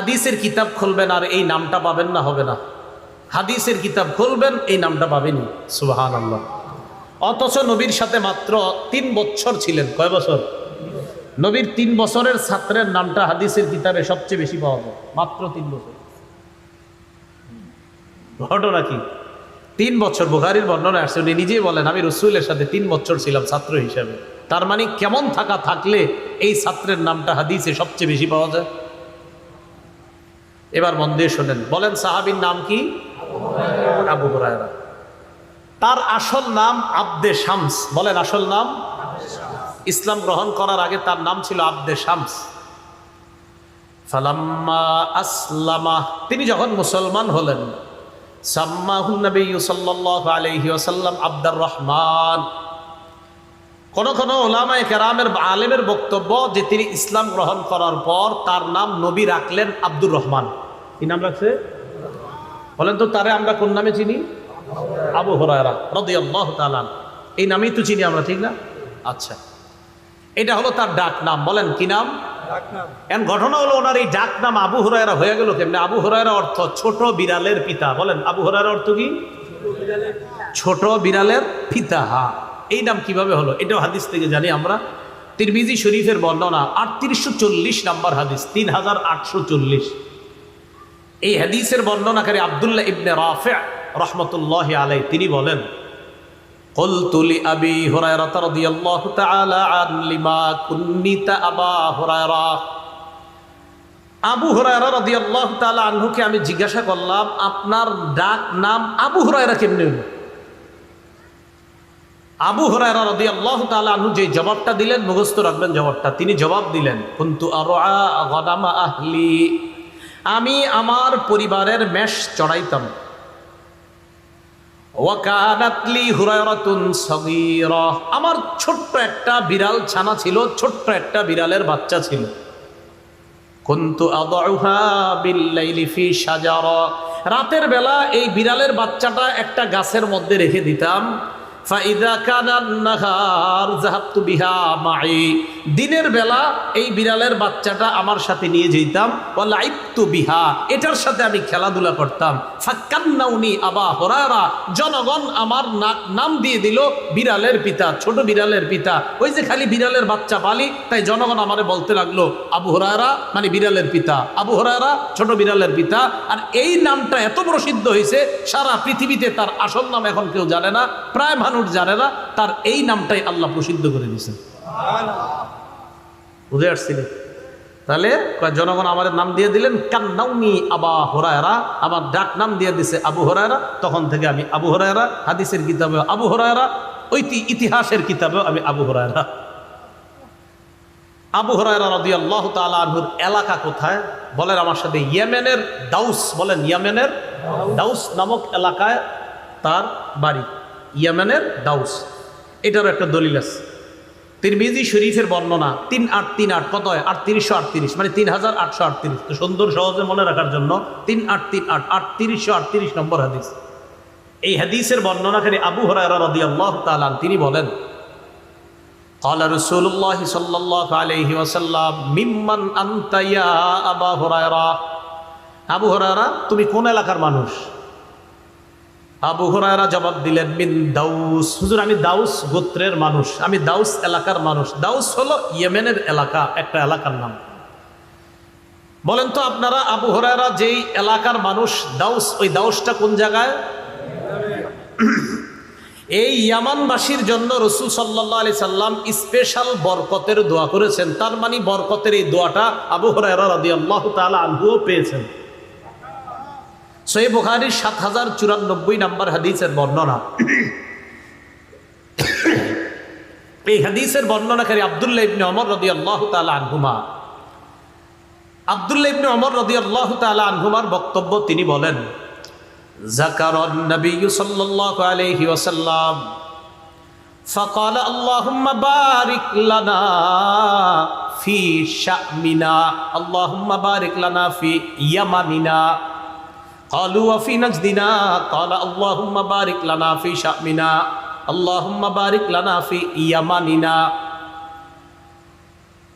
হাদিসের কিতাব খুলবেন আর এই নামটা পাবেন না, হবে না। হাদিসের কিতাব খুলবেন, এই নামটা পাবেনি সুবাহান আল্লাহ অথচ নবীর সাথে মাত্র তিন বছর ছিলেন। কয় বছর? নবীর তিন বছরের ছাত্রের নামটা হাদিসের কিতাবে সবচেয়ে বেশি পাওয়া যায়। মাত্র তিন বছর। ঘটনা কি? তিন বছর, বুখারির বর্ণনা আসছে, উনি নিজেই বলেন, আমি রসুলের সাথে তিন বছর ছিলাম ছাত্র হিসাবে। তার মানে কেমন থাকা থাকলে এই ছাত্রের নামটা হাদিসে সবচেয়ে বেশি পাওয়া যায়? এবার মন দিয়ে শোনেন। বলেন সাহাবির নাম কি? আবু হুরায়রা। তার আসল নাম আব্দে শামস। বলেন আসল নাম? ইসলাম গ্রহণ করার আগে তার নাম ছিল আব্দে শামস। তিনি যখন মুসলমান হলেন আলাইহি ওয়াসাল্লাম আব্দুর রহমান। কোন কোন ওলামায়ে কেরামের আলেমের বক্তব্য যে তিনি ইসলাম গ্রহণ করার পর তার নাম নবী রাখলেন আব্দুর রহমান। কি নাম রাখছে? বলেন তো তারে আমরা কোন নামে চিনি? আবু হরায়রা রাদিয়াল্লাহু তাআলা এই নামেই তো চিনি আমরা ঠিক না? আচ্ছা। এটা হলো তার ডাক নাম। বলেন কি নাম? এখন ঘটনা হলো ওনার এই ডাক নাম আবু হরায়রা হয়ে গেল কেমনি? আবু হরায়রা অর্থ ছোট বিড়ালের পিতা। বলেন আবু হরায়রা অর্থ কি? ছোট বিড়ালের পিতা। হা এই নাম কিভাবে হলো এটাও হাদিস থেকে জানি আমরা তিরমিজি শরীফের বর্ণনা আটত্রিশশো চল্লিশ নাম্বার হাদিস তিন হাজার আটশো চল্লিশ এই হাদিসের বর্ণনাকারী আবদুল্লাহ ইবনে রাফে রহমতুল্লাহ আলাই তিনি বলেন قلت لأبي هريرة رضي الله تعالى عن لما كنت أبا هريرة আবু হরায়রা রাদিয়াল্লাহু তাআলা আনহুকে আমি জিজ্ঞাসা করলাম আপনার ডাক নাম আবু হরায়রা কেমনে হলো আবু হরায়রা রাদিয়াল্লাহু তাআলা আনহু যে জবাবটা দিলেন, মুখস্থ রাখবেন জবাবটা। তিনি জবাব দিলেন, কুনতু আহলি? আমি আমার পরিবারের মেষ চড়াইতাম। আমার ছোট্ট একটা বিড়াল ছানা ছিল, ছোট্ট একটা বিড়ালের বাচ্চা ছিল। কুনতু রাতের বেলা এই বিড়ালের বাচ্চাটা একটা গাছের মধ্যে রেখে দিতাম। দিনের বেলা এই বিড়ালের বাচ্চাটা আমার সাথে নিয়ে যেতাম বিহা, এটার সাথে আমি খেলাধুলা করতাম। ফাক্কান্নাউনি আবা হরারা জনগণ আমার নাম দিয়ে দিল বিড়ালের পিতা, ছোট বিড়ালের পিতা। ওই যে খালি বিড়ালের বাচ্চা পালি, তাই জনগণ আমারে বলতে লাগল, আবু হরারা মানে বিড়ালের পিতা। আবু হরারা ছোট বিড়ালের পিতা। আর এই নামটা এত প্রসিদ্ধ হয়েছে সারা পৃথিবীতে তার আসল নাম এখন কেউ জানে না। প্রায় মানুষ জানে না তার এই নামটাই আল্লাহ প্রসিদ্ধ করে দিয়েছেন। বুঝে আসছিলেন তাহলে জনগণ আমাদের নাম দিয়ে দিলেন, কান্নাউনি আবা হরায়রা। আমার ডাক নাম দিয়ে দিছে আবু হরায়রা। তখন থেকে আমি আবু হরায়রা, হাদিসের কিতাবে আবু হরায়রা, ঐতি ইতিহাসের কিতাবেও আমি আবু হরায়রা। আবু হরায়রা রদি আল্লাহ তালুর এলাকা কোথায়? বলেন আমার সাথে, ইয়েমেনের দাউস, বলেন ইয়েমেনের দাউস নামক এলাকায় তার বাড়ি। ইয়েমেনের দাউস এটারও একটা দলিল আছে তিরমিজি শরীফের বর্ণনা তিন আট তিন আট কত হয় আটত্রিশশো আটত্রিশ মানে তিন হাজার আটশো আটত্রিশ তো সুন্দর সহজে মনে রাখার জন্য তিন আট তিন আট আটত্রিশশো আটত্রিশ নম্বর হাদিস এই হাদিসের বর্ণনাকারী আবু হরায়রা রদি আল্লাহ তালান তিনি বলেন قال رسول الله صلى الله عليه وسلم ممن أنت يا أبا هريرة আবু হরায়রা তুমি কোন এলাকার মানুষ আবু হরায়রা জবাব দিলেন, মিন দাউস। হুজুর, আমি দাউস গোত্রের মানুষ, আমি দাউস এলাকার মানুষ। দাউস হলো ইয়েমেনের এলাকা, একটা এলাকার নাম। বলেন তো আপনারা, আবু হরায়রা যেই এলাকার মানুষ, দাউস, ওই দাউসটা কোন জায়গায়? এই ইয়ামানবাসীর জন্য রসুল সাল্লাহ আলি সাল্লাম স্পেশাল বরকতের দোয়া করেছেন। তার মানে বরকতের এই দোয়াটা আবু হরায়রা রাদি আল্লাহ তালা আনহুও পেয়েছেন। সই বুখারির সাত হাজার চুরানব্বই নাম্বার হাদিসের বর্ণনা এই হাদিসের বর্ণনাকারী আবদুল্লাহ ইবনে অমর রদি আল্লাহ তালা আনহুমা আবদুল্লাহ ইবনে অমর রদি আল্লাহ তালা আনহুমার বক্তব্য তিনি বলেন ذكر النبي صلى الله عليه وسلم فقال اللهم بارك لنا في شأمنا اللهم بارك لنا في يمننا قالوا وفي نجدنا قال اللهم بارك لنا في شأمنا اللهم بارك لنا في يمننا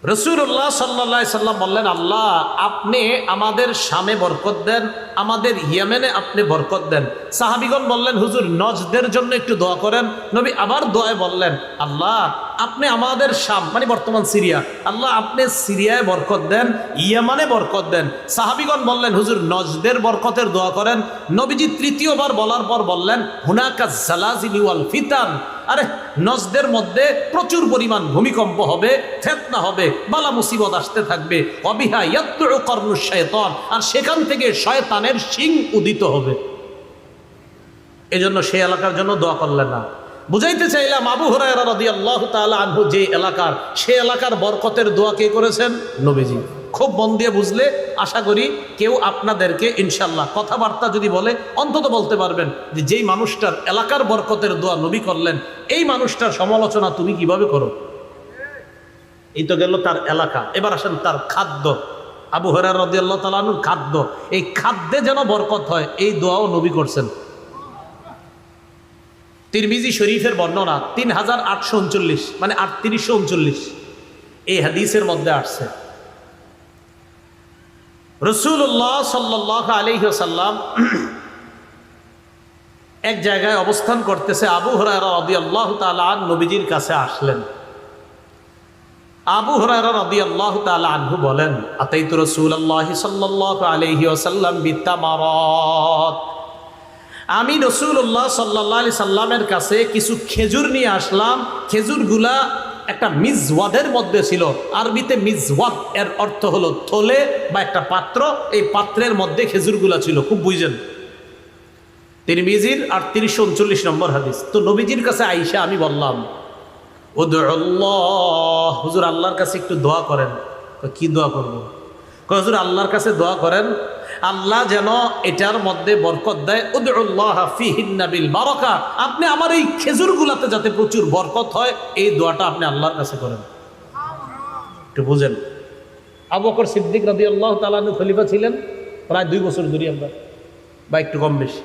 রসুল্লাহ সাল্লা সাল্লাম বললেন আল্লাহ আপনি আমাদের শামে বরকত দেন আমাদের ইয়েমেনে আপনি বরকত দেন। সাহাবিগণ বললেন, হুজুর, নজদের জন্য একটু দোয়া করেন। নবী আবার দোয়ায় বললেন, আল্লাহ, আপনি আমাদের শাম মানে বর্তমান সিরিয়া, আল্লাহ, আপনি সিরিয়ায় বরকত দেন, ইয়ামানে বরকত দেন। সাহাবিগণ বললেন, হুজুর, নজদের বরকতের দোয়া করেন। নবীজি তৃতীয়বার বলার পর বললেন, হুনাকা জালাজিলি ওয়াল ফিতান। আরে, নজদের মধ্যে প্রচুর পরিমাণ ভূমিকম্প হবে, ফেতনা হবে, বালা মুসিবত আসতে থাকবে। অবিহা ইয়াত্তু কর্ণ শয়তান আর সেখান থেকে শয়তানের শিং উদিত হবে। এজন্য সেই এলাকার জন্য দোয়া করলেন না। বুঝাইতে চাইলাম আবু হরাইরা রাদিয়াল্লাহু তাআলা আনহু যে এলাকার, সে এলাকার বরকতের দোয়া কে করেছেন? নবীজি। খুব মন দিয়ে বুঝলে আশা করি কেউ আপনাদেরকে ইনশাল্লাহ কথাবার্তা যদি বলে, অন্তত বলতে পারবেন যে যেই মানুষটার এলাকার বরকতের দোয়া নবী করলেন, এই মানুষটার সমালোচনা তুমি কীভাবে করো? এই তো গেল তার এলাকা। এবার আসেন তার খাদ্য। আবু হরার রদিয়াল্লাহ তালানুর খাদ্য। এই খাদ্যে যেন বরকত হয়, এই দোয়াও নবী করছেন। তিরমিজি শরীফের বর্ণনা, তিন হাজার আটশো উনচল্লিশ মানে আটত্রিশশো উনচল্লিশ। এই হাদিসের মধ্যে আসছে। রসুল্লাহ সাল্লাহ আলহ্লাম এক জায়গায় অবস্থান করতেছে আবু হরারা রদি আল্লাহ তালান নবীজির কাছে আসলেন। আবু আনহু বলেন রসুল আলহি আসাল্লাম বিত্তামারত। আমি রসুল্লাহ সাল্লাহ আলি সাল্লামের কাছে কিছু খেজুর নিয়ে আসলাম। খেজুরগুলা একটা মিজওয়াদের মধ্যে ছিল। আরবিতে মিজওয়াদ এর অর্থ হলো থলে বা একটা পাত্র। এই পাত্রের মধ্যে খেজুরগুলা ছিল, খুব বুঝেন। তিনি মিজির আটত্রিশশো উনচল্লিশ নম্বর হাদিস। তো নবীজির কাছে আইসা আমি বললাম হুজুর আল্লাহর কাছে একটু দোয়া করেন। কি দোয়া করব? হুজুর আল্লাহর কাছে দোয়া করেন, আল্লাহ যেন এটার মধ্যে বরকত দেয়। উদুল্লাহ বারকা। আপনি আমার এই খেজুরগুলাতে যাতে প্রচুর বরকত হয়, এই দোয়াটা আপনি আল্লাহর কাছে করেন। একটু বুঝেন। আবু বকর সিদ্দিক রাদি আল্লাহ তালানু খলিফা ছিলেন, প্রায় দুই বছর ধরে আমরা, বা একটু কম বেশি।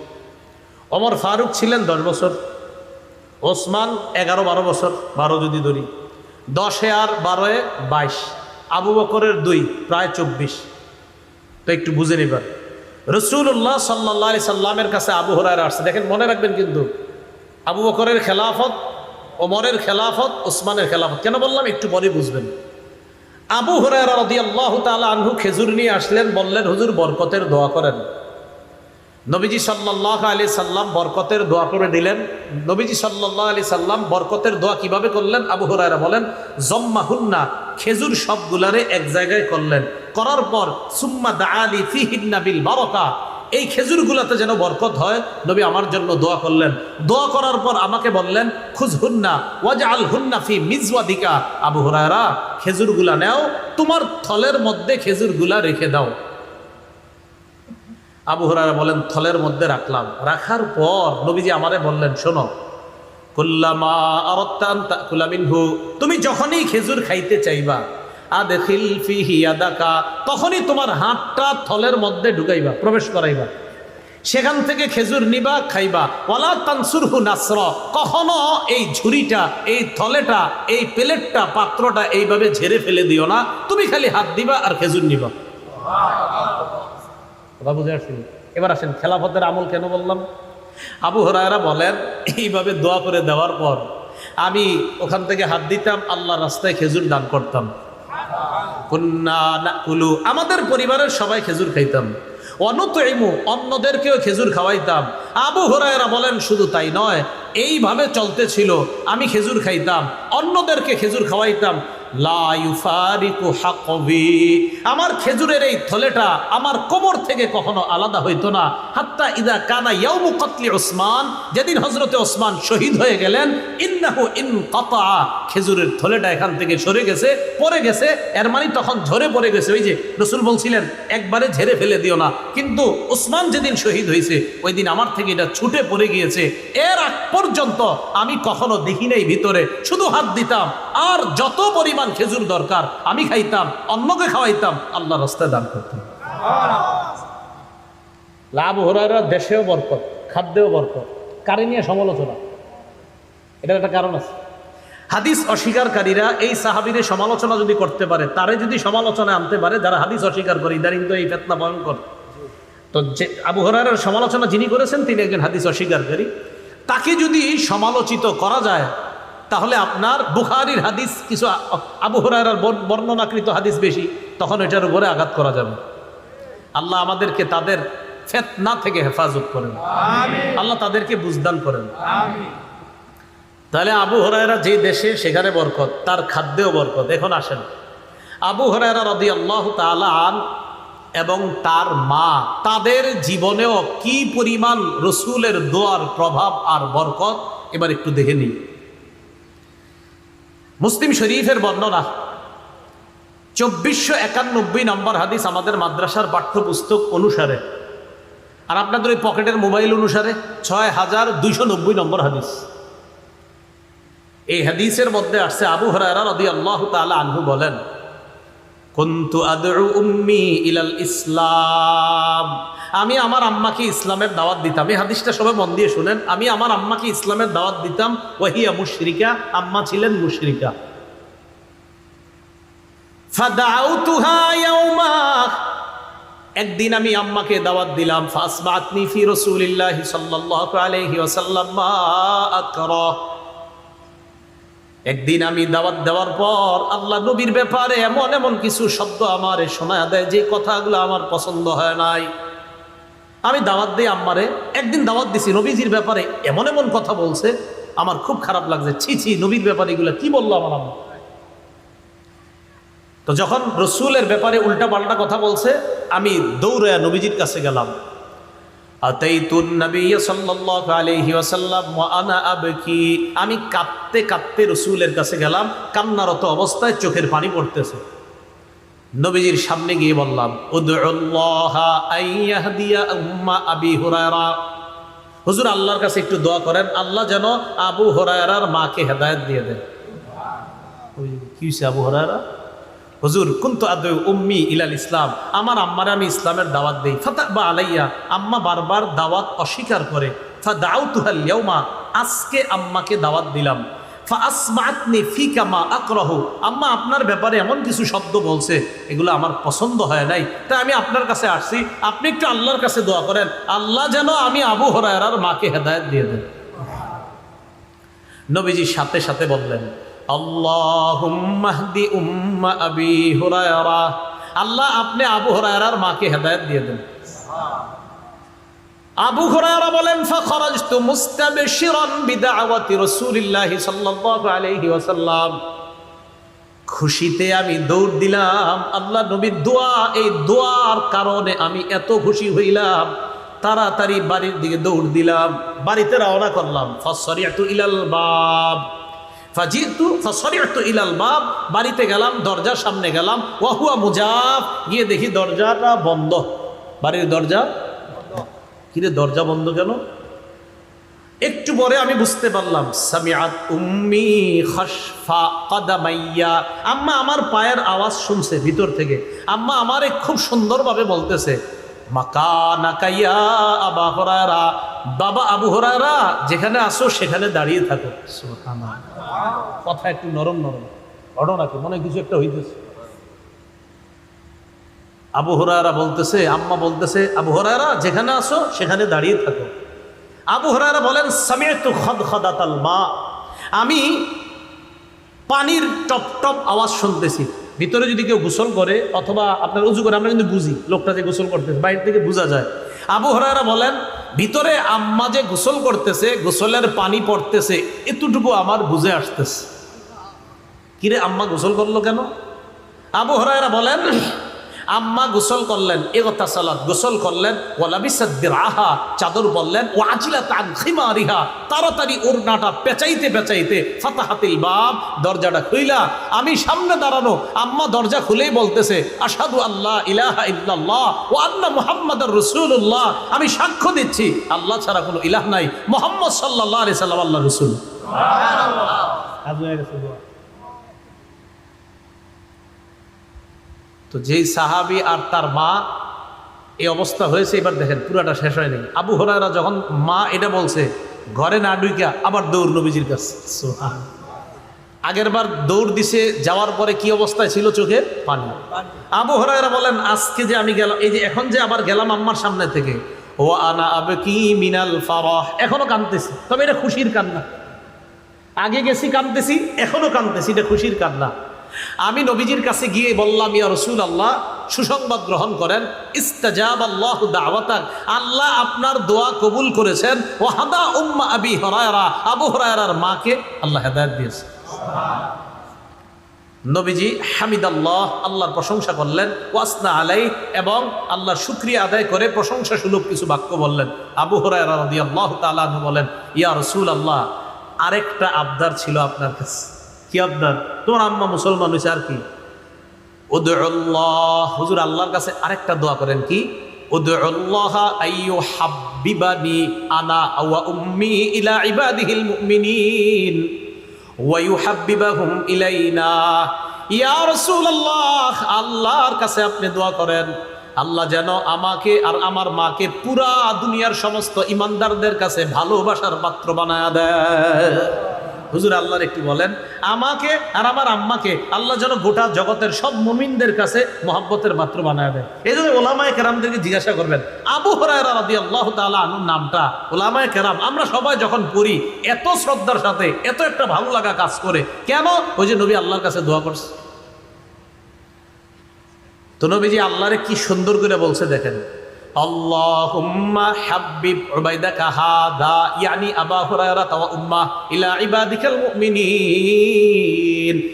অমর ফারুক ছিলেন দশ বছর। ওসমান এগারো বারো বছর, বারো যদি ধরি। দশে আর বারোয় বাইশ, আবু বকরের দুই, প্রায় চব্বিশ। তো একটু বুঝে নিবার রসুল্লাহ সাল্লাহ আলি সাল্লামের কাছে আবু হরার আসছে। দেখেন, মনে রাখবেন কিন্তু আবু বকরের খেলাফত ওমরের খেলাফত, ওসমানের খেলাফত। কেন বললাম? একটু পরে বুঝবেন। আবু হরার রদি আল্লাহ তালা আনহু খেজুর নিয়ে আসলেন, বললেন, হুজুর, বরকতের দোয়া করেন। নবীজি সাল্লাহ আলি সাল্লাম বরকতের দোয়া করে দিলেন। নবীজি সাল্লাহ আলি সাল্লাম বরকতের দোয়া কীভাবে করলেন? আবু হরাইরা বলেন, জম্মা জম্মাহুন্না খেজুর সবগুলারে এক জায়গায় করলেন। করার পর, সুম্মা দা আলী ফিহিন্নাবিল বারকা, এই খেজুরগুলাতে যেন বরকত হয়, নবী আমার জন্য দোয়া করলেন। দোয়া করার পর আমাকে বললেন খুজ হুন্না ওয়াজ আল হুন্না ফি মিজওয়াদিকা। আবু হরায়রা, খেজুরগুলা নেও, তোমার থলের মধ্যে খেজুরগুলা রেখে দাও। আবু হরারা বলেন, থলের মধ্যে রাখলাম। রাখার পর নবীজি আমারে বললেন, শোনো তুমি যখনই খেজুর খাইতে চাইবা তখনই তোমার হাতটা থলের মধ্যে ঢুকাইবা, প্রবেশ করাইবা। সেখান থেকে খেজুর নিবা, খাইবা। ওয়ালা তানসুরহু নাসর, কখনো এই ঝুড়িটা, এই থলেটা, এই প্লেটটা, পাত্রটা এইভাবে ঝেড়ে ফেলে দিও না। তুমি খালি হাত দিবা আর খেজুর নিবা। কথা বুঝে আসছেন এবার আসেন, খেলাফতের আমল কেন বললাম? আবু হরায়রা বলেন, এইভাবে দোয়া করে দেওয়ার পর আমি ওখান থেকে হাত দিতাম আল্লাহ রাস্তায় খেজুর দান করতাম। আমাদের পরিবারের সবাই খেজুর খাইতাম। অনুতইমু, অন্যদেরকেও খেজুর খাওয়াইতাম। আবু হরায়রা বলেন, শুধু তাই নয়, এইভাবে চলতে ছিল আমি খেজুর খাইতাম, অন্যদেরকে খেজুর খাওয়াইতাম। আমার খেজুরের এই থলেটা আমার কোমর থেকে কখনো আলাদা হইতো না। হাত্তা ইদা কানা ইয়াউমু কতলি ওসমান যেদিন হজরতে ওসমান শহীদ হয়ে গেলেন, ইন্নাহু ইন কতা। খেজুরের থলেটা এখান থেকে সরে গেছে, পড়ে গেছে, এর মানে তখন ঝরে পড়ে গেছে। ওই যে রসুল বলছিলেন, একবারে ঝেড়ে ফেলে দিও না। কিন্তু ওসমান যেদিন শহীদ হয়েছে ওই দিন আমার থেকে এটা ছুটে পড়ে গিয়েছে। এর আগ পর্যন্ত আমি কখনো দেখি নাই ভিতরে, শুধু হাত দিতাম। আর যত পরিমাণ খেজুর দরকার? আমি খাইতাম, অন্যকে খাওয়াইতাম আল্লাহ রাস্তায় দান করতাম। লাভ হরারা দেশেও বরকত, খাদ্যেও বরকত, কারে নিয়ে সমালোচনা? এটার একটা কারণ আছে। হাদিস অস্বীকারীরা এই সাহাবিরে সমালোচনা যদি করতে পারে, তারে যদি সমালোচনা আনতে পারে, যারা হাদিস অস্বীকার করে, ইদানিং তো এই ফেতনা ভয়ঙ্কর। তো যে আবু হরারের সমালোচনা যিনি করেছেন, তিনি একজন হাদিস অস্বীকারী। তাকে যদি সমালোচিত করা যায় তাহলে আপনার বুখারির হাদিস কিছু আবু হরার বর্ণনাকৃত হাদিস বেশি তখন এটার উপরে আঘাত করা যাবে। আল্লাহ আমাদেরকে তাদের ফেতনা থেকে হেফাজত করেন। আল্লাহ তাদেরকে বুঝদান করেন। তাহলে আবু হরায়রা যে দেশে সেখানে বরকত তার খাদ্যেও বরকত। এখন আসেন। আবু হরায়রা রদি আল্লাহ তালান এবং তার মা তাদের জীবনেও কি পরিমাণ রসুলের দোয়ার প্রভাব আর বরকত? এবার একটু দেখে নিই। মুসলিম শরীফের বর্ণনা, চব্বিশশো একানব্বই নম্বর হাদিস আমাদের মাদ্রাসার পাঠ্যপুস্তক অনুসারে। আর আপনাদের ওই পকেটের মোবাইল অনুসারে ছয় হাজার দুইশো নব্বই নম্বর হাদিস। এই হাদিসের মধ্যে আসছে আবু রদি আল্লাহ তালা আনহু বলেন, কুন্তু আদউ উম্মি ইলাল ইসলাম। আমি আমার আম্মাকে ইসলামের দাওয়াত দিতাম। এই হাদিসটা সবাই মন দিয়ে শুনেন। আমি আমার আম্মাকে ইসলামের দাওয়াত দিতাম। ওয়াহিয়া মুশরিকা, আম্মা ছিলেন মুশরিকা। একদিন আমি আম্মাকে দাওয়াত দিলাম, ফাসবাতনি ফি রাসূলিল্লাহি সাল্লাল্লাহু আলাইহি ওয়াসাল্লাম একদিন আমি দাওয়াত দেওয়ার পর আল্লাহ নবীর ব্যাপারে এমন এমন কিছু শব্দ আমারে শোনা দেয় যে কথাগুলো আমার পছন্দ হয় নাই। আমি দাওয়াত দিই আম্মারে, একদিন দাওয়াত দিছি, নবীজির ব্যাপারে এমন এমন কথা বলছে, আমার খুব খারাপ লাগছে। ছি ছি, নবীর ব্যাপারে এগুলো কি বলল আমার আম্মা? তো যখন রসুলের ব্যাপারে উল্টা পাল্টা কথা বলছে, আমি দৌড়ে নবীজির কাছে গেলাম। আমি কাঁদতে কাঁদতে রসুলের কাছে গেলাম, কান্নারত অবস্থায় চোখের পানি পড়তেছে। নবীজির সামনে গিয়ে বললাম আবি হুরায়রা। হুজুর, আল্লাহর কাছে একটু দোয়া করেন, আল্লাহ যেন আবু হুরায়রার মাকে হেদায়েত দিয়ে দেন। কি হয়েছে আবু হুরায়রা? হুজুর, কুন্তু আদৌ উম্মি ইলাল ইসলাম, আমার আম্মারে আমি ইসলামের দাওয়াত দেই। ফাতা বা আলাইয়া, আম্মা বারবার দাওয়াত অস্বীকার করে। ফা দাউ তুহাল আজকে আম্মাকে দাওয়াত দিলাম। আম্মা, আপনার ব্যাপারে এমন কিছু শব্দ বলছে, এগুলো আমার পছন্দ হয় নাই। তাই আমি আপনার কাছে আসছি, আপনি একটু আল্লাহর কাছে দোয়া করেন। আল্লাহ যেন আমি আবু হরায়রার মাকে হেদায়েত দিয়ে দেন। নবীজি সাথে সাথে বললেন উম্মা আবি হুরায়রা। আল্লাহ আপনি আবু হুরায়রার মাকে হেদায়েত দিয়ে দেন। আবু হুরায়রা বলেন, ফাখরাজতু মুস্তাবশিরান বিদাওয়াতি রাসূলিল্লাহি সাল্লাল্লাহু আলাইহি ওয়াসাল্লাম। খুশিতে আমি দৌড় দিলাম, আল্লাহ নবীর দোয়া, এই দোয়ার কারণে আমি এত খুশি হইলাম, তাড়াতাড়ি বাড়ির দিকে দৌড় দিলাম, বাড়িতে রওনা করলাম। ফসরিয়াতু ইলাল বাব। ফাজিতু? ফসরিয়াতু ইলাল বাব। বাড়িতে গেলাম, দরজার সামনে গেলাম ওয়াহুয়া মুজাব গিয়ে দেখি দরজাটা বন্ধ। বাড়ির দরজা কিরে, দরজা বন্ধ কেন? একটু পরে আমি বুঝতে পারলাম, সামিআত উম্মি খসফা কাদামাইয়া। আম্মা আমার পায়ের আওয়াজ শুনছে ভিতর থেকে। আম্মা আমারে খুব সুন্দরভাবে বলতেছে বাবা আবু হরারা যেখানে আসো সেখানে দাঁড়িয়ে থাকো। কথা একটু নরম নরম। ঘটনা কি মনে কিছু একটা হইতেছে। আবু হরারা বলতেছে, আম্মা বলতেছে, আবু হরারা যেখানে আসো সেখানে দাঁড়িয়ে থাকো। আবু হরারা বলেন সামিয়তু খদ খদাতাল মা। আমি পানির টপ টপ আওয়াজ শুনতেছি। ভিতরে যদি কেউ গোসল করে, অথবা আপনার উজু করে, আমরা কিন্তু বুঝি, লোকটা যে গোসল করতেছে, বাইরে থেকে বোঝা যায়। আবু হরারা বলেন, ভিতরে আম্মা যে গোসল করতেছে, গোসলের পানি পড়তেছে, এতটুকু আমার বুঝে আসতেছে। কিরে, আম্মা গোসল করল কেন? আবু হরায়রা বলেন আম্মা গোসল করলেন এগতা সালাত গোসল করলেন ওয়ালাবিসাদ্দির আহা চাদর বললেন ও আজিলা তান খিমারিহা তাড়াতাড়ি ওড়নাটা পেঁচাইতে পেঁচাইতে ফাতাহাতিল বাব দরজাটা খুইলা আমি সামনে দাঁড়ানো আম্মা দরজা খুলেই বলতেছে আসাদু আল্লাহ ইলাহা ইল্লাল্লাহ ও আন্না মুহাম্মাদুর রাসূলুল্লাহ আমি সাক্ষ্য দিচ্ছি আল্লাহ ছাড়া কোনো ইলাহ নাই মোহাম্মদ সাল্লাল্লাহু আলাইহি সাল্লাম আল্লাহ রাসূল। তো যেই সাহাবি আর তার মা এই অবস্থা হয়েছে, এবার দেখেন পুরাটা শেষ হয়নি। আবু হরারা যখন মা এটা বলছে, ঘরে না ডুইকা আবার দৌড় নবীজির কাছে। সুবহান। আগের বার দৌড় দিছে, যাওয়ার পরে কি অবস্থায় ছিল চোখে? পানি। আবু হরাইরা বলেন, আজকে যে আমি গেলাম, এই যে এখন যে আবার গেলাম আম্মার সামনে থেকে ও আনা আবে কি মিনাল ফারাহ। এখনও কাঁদতেছি। তবে এটা খুশির কান্না। আগে গেছি কাঁদতেছি, এখনও কাঁদতেছি, এটা খুশির কান্না। আমি নবীজির কাছে গিয়ে বললাম, ইয়া রসুল আল্লাহ সুসংবাদ গ্রহণ করেন। ইস্তাজাব আল্লাহ দাওয়াতাক আল্লাহ আপনার দোয়া কবুল করেছেন। ও হাদা উম্মা আবি হরায়রা, আবু হরায়রার মাকে আল্লাহ হেদায়ত দিয়েছে। নবীজি হামিদ আল্লাহ আল্লাহর প্রশংসা করলেন। ওয়াসনা আলাই এবং আল্লাহর শুক্রিয়া আদায় করে প্রশংসা সুলভ কিছু বাক্য বললেন। আবু হরায়রা রদি আল্লাহ তালু বলেন, ইয়া রসুল আল্লাহ আরেকটা আবদার ছিল আপনার কাছে। কি আবদার তোমার আম্মা মুসলমান হয়েছে আর কি? হুজুর, আল্লাহর কাছে আরেকটা দোয়া করেন কি? আনা ওয়া উম্মি ইলা ওয়াইহাব্বিবাহুম ইলাইনা। আল্লাহর কাছে আপনি দোয়া করেন, আল্লাহ যেন আমাকে আর আমার মাকে পুরা দুনিয়ার সমস্ত ইমানদারদের কাছে ভালোবাসার পাত্র বানায় দেয়। হুজুর আল্লাহর একটু বলেন, আমাকে আর আমার আম্মাকে আল্লাহ যেন গোটা জগতের সব মুমিনদের কাছে মহাব্বতের পাত্র বানায় দেয়। এই জন্য ওলামায় কেরামদেরকে জিজ্ঞাসা করবেন, আবু হরায়রা রাদি আল্লাহ তালা আনুর নামটা, ওলামায় কেরাম, আমরা সবাই যখন পড়ি, এত শ্রদ্ধার সাথে, এত একটা ভালো লাগা কাজ করে, কেন? ওই যে নবী আল্লাহর কাছে দোয়া করছে। তো নবীজি আল্লাহরে কি সুন্দর করে বলছে দেখেন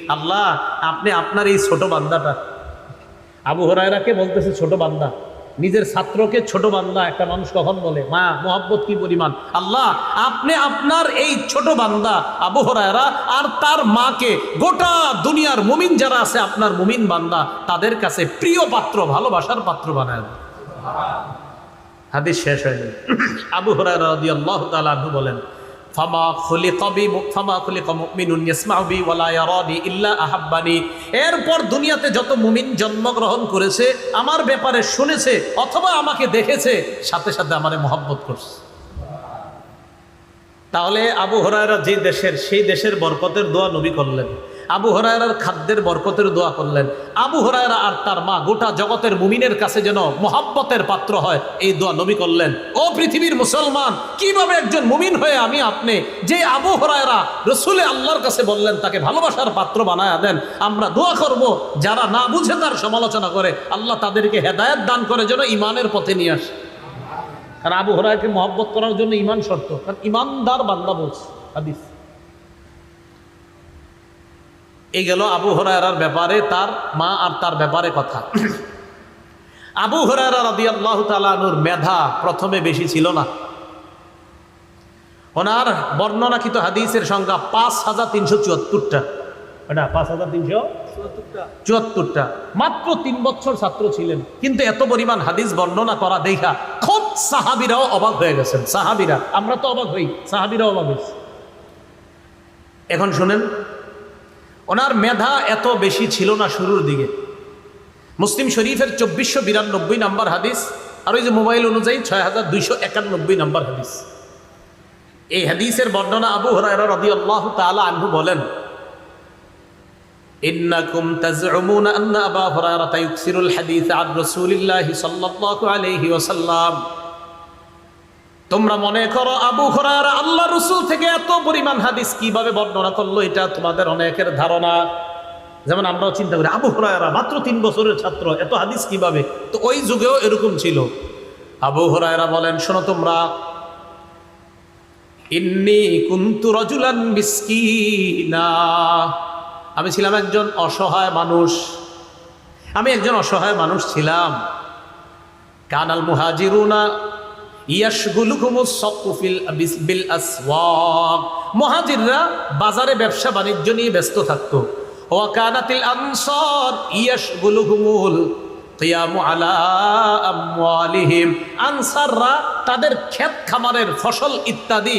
আল্লাহ, আপনি আপনার এই ছোট বান্দাটা। আবু হুরায়রাকে বলতেছে ছোট বান্দা। নিজের ছাত্রকে ছোট বান্দা, একটা মানুষ কখন বলে? মা, মোহাব্বত কি পরিমাণ? আল্লাহ, আপনি আপনার এই ছোট বান্দা, আবু হরায়রা আর তার মাকে, গোটা দুনিয়ার মুমিন যারা আছে, আপনার মুমিন বান্দা, তাদের কাছে প্রিয় পাত্র, ভালোবাসার পাত্র বানায়। হাদিস শেষ হয়নি আবু রাদিয়াল্লাহু তাআলা আনহু বলেন এরপর দুনিয়াতে যত মুমিন জন্মগ্রহণ করেছে, আমার ব্যাপারে শুনেছে অথবা আমাকে দেখেছে, সাথে সাথে আমারে মহব্বত করছে। তাহলে আবু হরায়রা যে দেশের, সেই দেশের বরকতের দোয়া নবী করলেন। আবু হরায়রার খাদ্যের বরকতের দোয়া করলেন। আবু হরায়রা আর তার মা গোটা জগতের মুমিনের কাছে যেন মহাব্বতের পাত্র হয়, এই দোয়া নবী করলেন। ও পৃথিবীর মুসলমান, কীভাবে একজন মুমিন হয়ে আমি আপনি যে আবু হরায়রা রসুলে আল্লাহর কাছে বললেন, তাকে ভালোবাসার পাত্র বানায় দেন, আমরা দোয়া করব। যারা না বুঝে তার সমালোচনা করে, আল্লাহ তাদেরকে হেদায়ত দান করে যেন ইমানের পথে নিয়ে আসে। কারণ আবু হরায়কে মহব্বত করার জন্য ইমান শর্ত, কারণ ইমানদার বান্দা বলছে, হাদিস। এই গেল আবু হরায়রার ব্যাপারে তার মা আর তার ব্যাপারে কথা। আবু হরায়রা রাদি আল্লাহ তালানুর মেধা প্রথমে বেশি ছিল না। ওনার বর্ণনাকৃত হাদিসের সংখ্যা পাঁচ হাজার তিনশো চুয়াত্তরটা। পাঁচ হাজার তিনশো চুয়াত্তরটা। মাত্র তিন বছর ছাত্র ছিলেন। কিন্তু এত পরিমাণ হাদিস বর্ণনা করা দেখা খুব সাহাবিরাও অবাক হয়ে গেছেন। সাহাবিরা আমরা তো অবাক হই সাহাবিরাও অবাক হয়েছে এখন শুনেন ওনার মেধা এত বেশি ছিল না শুরুর দিকে মুসলিম শরীফের চব্বিশশো বিরানব্বই নাম্বার হাদিস আর ওই যে মোবাইল অনুযায়ী ছয় হাজার দুইশো একানব্বই নাম্বার হাদিস এই হাদিসের বর্ণনা আবু হরাইরা রদি আল্লাহ তালা আনহু বলেন إنكم تزعمون أن أبا هريرة يكثر الحديث عن رسول الله صلى الله عليه وسلم তোমরা মনে করো আবু হরায়রা আল্লাহ রসুল থেকে এত পরিমাণ হাদিস কীভাবে বর্ণনা করল, এটা তোমাদের অনেকের ধারণা। যেমন আমরাও চিন্তা করি, আবু হরায়রা মাত্র তিন বছরের ছাত্র, এত হাদিস কীভাবে? তো ওই যুগেও এরকম ছিল। আবু হরায়রা বলেন, শোনো তোমরা কুন্তু রজুলান আমি ছিলাম একজন অসহায় মানুষ। আমি একজন অসহায় মানুষ ছিলাম। কানাল মুহাজিরুনা আসওয়াক। বাজারে ব্যবসা বাণিজ্য নিয়ে ব্যস্ত থাকতো। ওয়াকানাতিল আনসার ইয়াশগুলুকুমুল কিয়ামু আলা আমওয়ালিহিম। আনসাররা তাদের ক্ষেত খামারের ফসল ইত্যাদি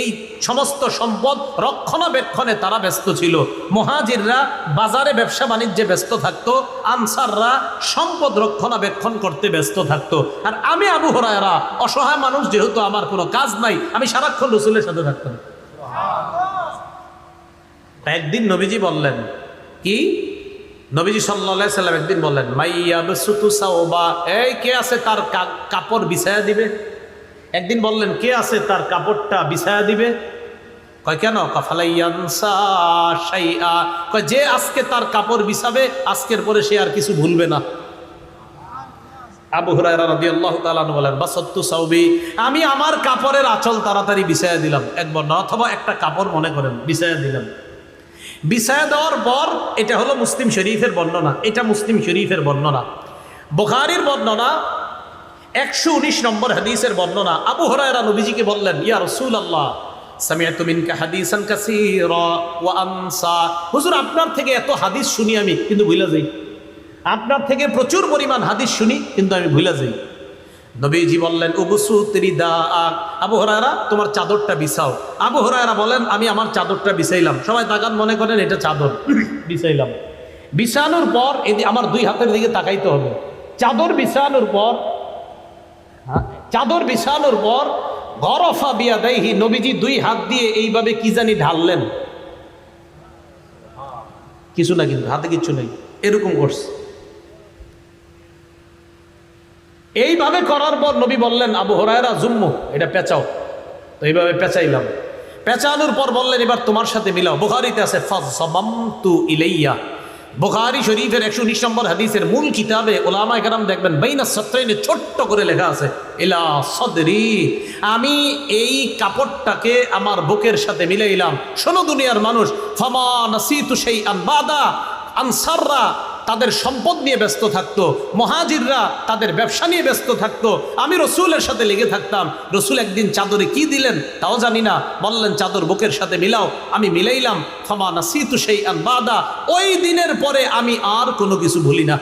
এই সমস্ত সম্পদ রক্ষণাবেক্ষণে তারা ব্যস্ত ছিল। মহাজিররা বাজারে ব্যবসা বাণিজ্যে ব্যস্ত থাকতো, আনসাররা সম্পদ রক্ষণাবেক্ষণ করতে ব্যস্ত থাকতো। আর আমি আবু হরায়রা, অসহায় মানুষ যেহেতু আমার কোনো কাজ নাই, আমি সারাক্ষণ রসুলের সাথে থাকতাম। একদিন নবীজি বললেন, কি? নবীজি সাল্লা সাল্লাম একদিন বললেন মাইয়া বেসুতু সাওবা এই কে আছে তার কাপড় বিছায়া দিবে? একদিন বললেন, কে আছে তার কাপড়টা বিছায়া দিবে? কয়, কেন? কফালাইয়ানসা কয়, যে আজকে তার কাপড় বিছাবে, আজকের পরে সে আর কিছু ভুলবে না। আবু বলেন আমি আমার কাপড়ের আঁচল তাড়াতাড়ি বিছায়া দিলাম। এক বর্ণনা অথবা একটা কাপড় মনে করেন, বিছায়া দিলাম। বিছায়া দেওয়ার পর, এটা হলো মুসলিম শরীফের বর্ণনা। এটা মুসলিম শরীফের বর্ণনা। বোখারির বর্ণনা একশো উনিশ নম্বর হাদিসের বর্ণনা। আবু হরায়রা নবীজিকে বললেন, ইয়া রসুল আল্লাহ হুজুর, আপনার থেকে এত হাদিস শুনি আমি, কিন্তু ভুলে যাই। আপনার থেকে প্রচুর পরিমাণ হাদিস শুনি, কিন্তু আমি ভুলে যাই। নবীজি বললেন আবু হরায়রা, তোমার চাদরটা বিছাও। আবু হরায়রা বলেন, আমি আমার চাদরটা বিছাইলাম। সবাই তাকান, মনে করেন এটা চাদর। বিছাইলাম। বিছানোর পর এদি আমার দুই হাতের দিকে তাকাইতে হবে। চাদর বিছানোর পর চাদর বিছানোর পর গরফা বিয়া দেয়হি নবীজি দুই হাত দিয়ে এইভাবে কি জানি ঢাললেন। কিছু না কিন্তু, হাতে কিচ্ছু নেই। এরকম করছে। এইভাবে করার পর নবী বললেন, আবু হরায়রা, জুম্মু, এটা পেঁচাও। তো এইভাবে পেঁচাইলাম। পেঁচানোর পর বললেন, এবার তোমার সাথে মিলাও। বুখারিতে আছে ফাজসামামতু ইলাইয়া। বুখারি শরীফের একশো উনিশ নম্বর হাদিসের মূল কিতাবে ওলামা একরাম দেখবেন, বেইনা সত্রাইনে ছোট্ট করে লেখা আছে এলা সদরি। আমি এই কাপড়টাকে আমার বুকের সাথে মিলাইলাম। শোনো দুনিয়ার মানুষ, ফমা নাসিতু সেই আনবাদা আনসাররা তাদের সম্পদ নিয়ে ব্যস্ত থাকতো, মহাজিররা তাদের ব্যবসা নিয়ে ব্যস্ত থাকতো, আমি রসুলের সাথে লেগে থাকতাম, রসুল একদিন চাদরে কি দিলেন তাও জানি না, বললেন, চাদর বুকের সাথে মিলাও। আমি মিলাইলাম ক্ষমা না সিতু সেই আনবাদা ওই দিনের পরে আমি আর কোনো কিছু ভুলি না।